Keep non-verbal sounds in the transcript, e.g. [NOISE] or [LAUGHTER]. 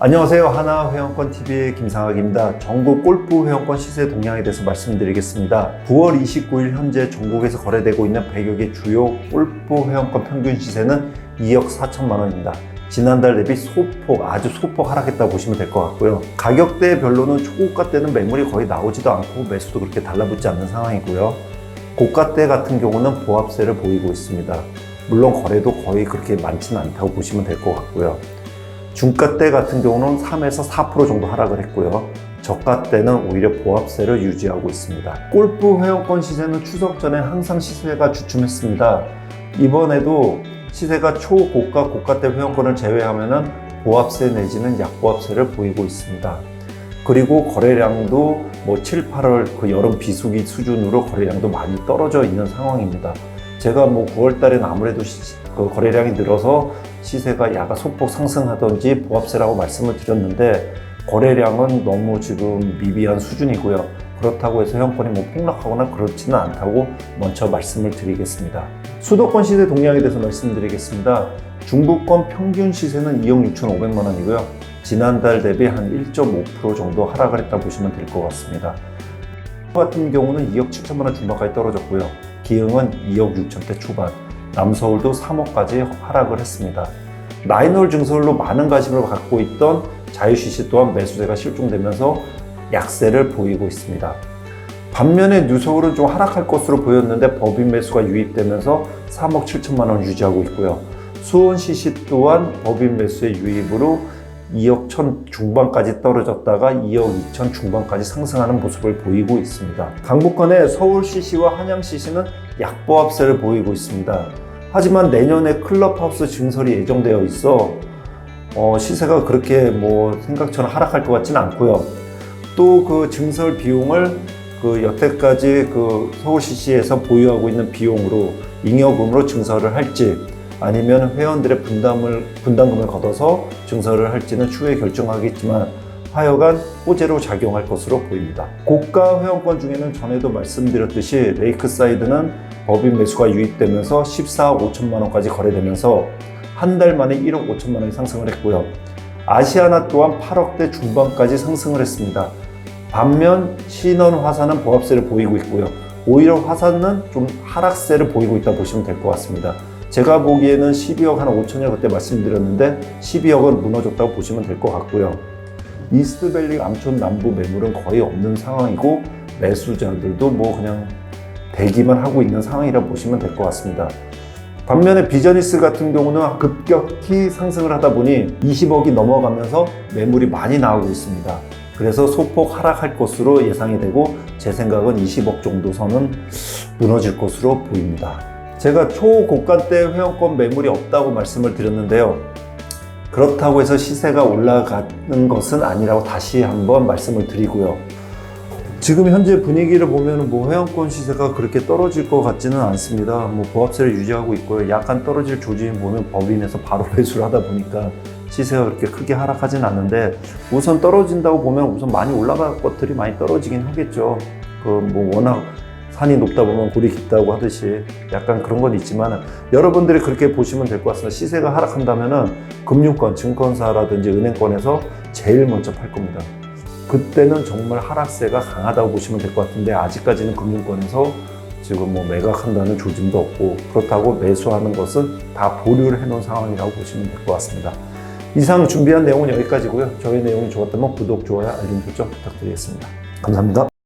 안녕하세요. 하나 회원권TV의 김상학입니다. 전국 골프 회원권 시세 동향에 대해서 말씀드리겠습니다. 9월 29일 현재 전국에서 거래되고 있는 100여 개 주요 골프 회원권 평균 시세는 2억 4천만 원입니다. 지난달 대비 소폭, 아주 소폭 하락했다고 보시면 될 것 같고요. 가격대별로는 초고가 때는 매물이 거의 나오지도 않고 매수도 그렇게 달라붙지 않는 상황이고요. 고가 때 같은 경우는 보합세를 보이고 있습니다. 물론 거래도 거의 그렇게 많지는 않다고 보시면 될 것 같고요. 중가 때 같은 경우는 3에서 4% 정도 하락을 했고요. 저가 때는 오히려 보합세를 유지하고 있습니다. 골프 회원권 시세는 추석 전에 항상 시세가 주춤했습니다. 이번에도 시세가 초고가 고가 때 회원권을 제외하면은 보합세 내지는 약보합세를 보이고 있습니다. 그리고 거래량도 뭐 7, 8월 그 여름 비수기 수준으로 거래량도 많이 떨어져 있는 상황입니다. 제가 뭐 9월 달에는 아무래도 시- 그 거래량이 늘어서 시세가 야가 소폭 상승하던지 보합세라고 말씀을 드렸는데 거래량은 너무 지금 미비한 수준이고요. 그렇다고 해서 회원권이 뭐 폭락하거나 그렇지는 않다고 먼저 말씀을 드리겠습니다. 수도권 시세 동향에 대해서 말씀드리겠습니다. 중부권 평균 시세는 2억 6천5백만 원이고요. 지난달 대비 한 1.5% 정도 하락을 했다 보시면 될 것 같습니다. 같은 경우는 2억 7천만 원 중반까지 떨어졌고요. 기흥은 2억 6천대 초반, 남서울도 3억까지 하락을 했습니다. 라인홀 증설로 많은 관심을 갖고 있던 자유시시 또한 매수세가 실종되면서 약세를 보이고 있습니다. 반면에 뉴서울은 좀 하락할 것으로 보였는데 법인 매수가 유입되면서 3억 7천만 원 유지하고 있고요. 수원시시 또한 법인 매수의 유입으로 2억 1천 중반까지 떨어졌다가 2억 2천 중반까지 상승하는 모습을 보이고 있습니다. 강북권의 서울시시와 한양시시는 약보합세를 보이고 있습니다. 하지만 내년에 클럽하우스 증설이 예정되어 있어 어, 시세가 그렇게 뭐 생각처럼 하락할 것 같지는 않고요. 또 그 증설 비용을 그 여태까지 그 서울시시에서 보유하고 있는 비용으로 잉여금으로 증설을 할지 아니면 회원들의 분담을 분담금을 걷어서 증설을 할지는 추후에 결정하겠지만 하여간 호재로 작용할 것으로 보입니다. 고가 회원권 중에는 전에도 말씀드렸듯이 레이크사이드는 법인 매수가 유입되면서 14억 5천만 원까지 거래되면서 한 달 만에 1억 5천만 원이 상승을 했고요. 아시아나 또한 8억대 중반까지 상승을 했습니다. 반면 신원 화산은 보합세를 보이고 있고요. 오히려 화산은 좀 하락세를 보이고 있다 보시면 될 것 같습니다. 제가 보기에는 12억 한 5천여 그때 말씀드렸는데 12억은 무너졌다고 보시면 될 것 같고요. 이스트밸리 암촌 남부 매물은 거의 없는 상황이고 매수자들도 뭐 그냥 대기만 하고 있는 상황이라 보시면 될 것 같습니다. 반면에 비저니스 같은 경우는 급격히 상승을 하다 보니 20억이 넘어가면서 매물이 많이 나오고 있습니다. 그래서 소폭 하락할 것으로 예상이 되고 제 생각은 20억 정도 선은 무너질 것으로 보입니다. 제가 초고가 때 회원권 매물이 없다고 말씀을 드렸는데요. 그렇다고 해서 시세가 올라가는 것은 아니라고 다시 한번 말씀을 드리고요. 지금 현재 분위기를 보면 뭐 회원권 시세가 그렇게 떨어질 것 같지는 않습니다. 뭐 보합세를 유지하고 있고요. 약간 떨어질 조짐 보면 법인에서 바로 [LAUGHS] 매수를 하다 보니까 시세가 그렇게 크게 하락하진 않는데 우선 떨어진다고 보면 우선 많이 올라갈 것들이 많이 떨어지긴 하겠죠. 그 뭐 워낙 산이 높다 보면 골이 깊다고 하듯이 약간 그런 건 있지만 여러분들이 그렇게 보시면 될 것 같습니다. 시세가 하락한다면은 금융권, 증권사라든지 은행권에서 제일 먼저 팔 겁니다. 그때는 정말 하락세가 강하다고 보시면 될 것 같은데 아직까지는 금융권에서 지금 뭐 매각한다는 조짐도 없고 그렇다고 매수하는 것은 다 보류를 해놓은 상황이라고 보시면 될 것 같습니다. 이상 준비한 내용은 여기까지고요. 저희 내용이 좋았다면 구독, 좋아요, 알림 설정 부탁드리겠습니다. 감사합니다.